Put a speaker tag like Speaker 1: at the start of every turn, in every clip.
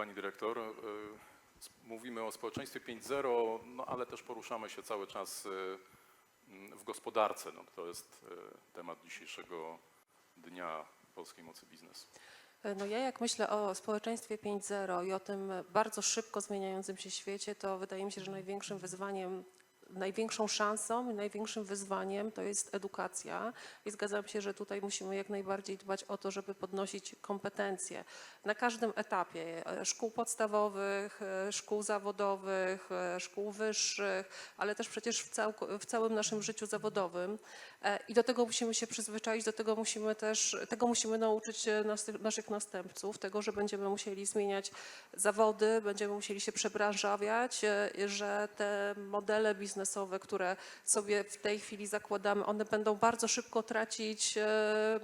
Speaker 1: pani dyrektor. E, Mówimy o społeczeństwie 5.0, no ale też poruszamy się cały czas e, w gospodarce. No, to jest e, temat dzisiejszego dnia polskiej mocy biznesu.
Speaker 2: No ja jak myślę o społeczeństwie 5.0 i o tym bardzo szybko zmieniającym się świecie, to wydaje mi się, że największym wyzwaniem, największą szansą i największym wyzwaniem to jest edukacja. I zgadzam się, że tutaj musimy jak najbardziej dbać o to, żeby podnosić kompetencje na każdym etapie e, szkół podstawowych, e, szkół zawodowych, e, szkół wyższych, ale też przecież w, cał, w całym naszym życiu zawodowym. I do tego musimy się przyzwyczaić, do tego musimy też, tego musimy nauczyć nas, naszych następców, tego, że będziemy musieli zmieniać zawody, będziemy musieli się przebranżawiać, że te modele biznesowe, które sobie w tej chwili zakładamy, one będą bardzo szybko tracić e,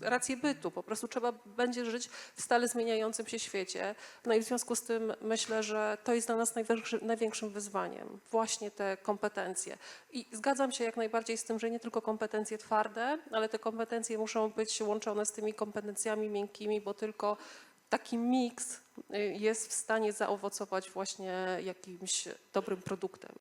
Speaker 2: rację bytu. Po prostu trzeba będzie żyć w stale zmieniającym się świecie. No i w związku z tym myślę, że to jest dla nas największy, największym wyzwaniem, właśnie te kompetencje. I zgadzam się jak najbardziej z tym, że nie tylko kompetencje twarde, ale te kompetencje muszą być łączone z tymi kompetencjami miękkimi, bo tylko taki miks y, jest w stanie zaowocować właśnie jakimś dobrym produktem.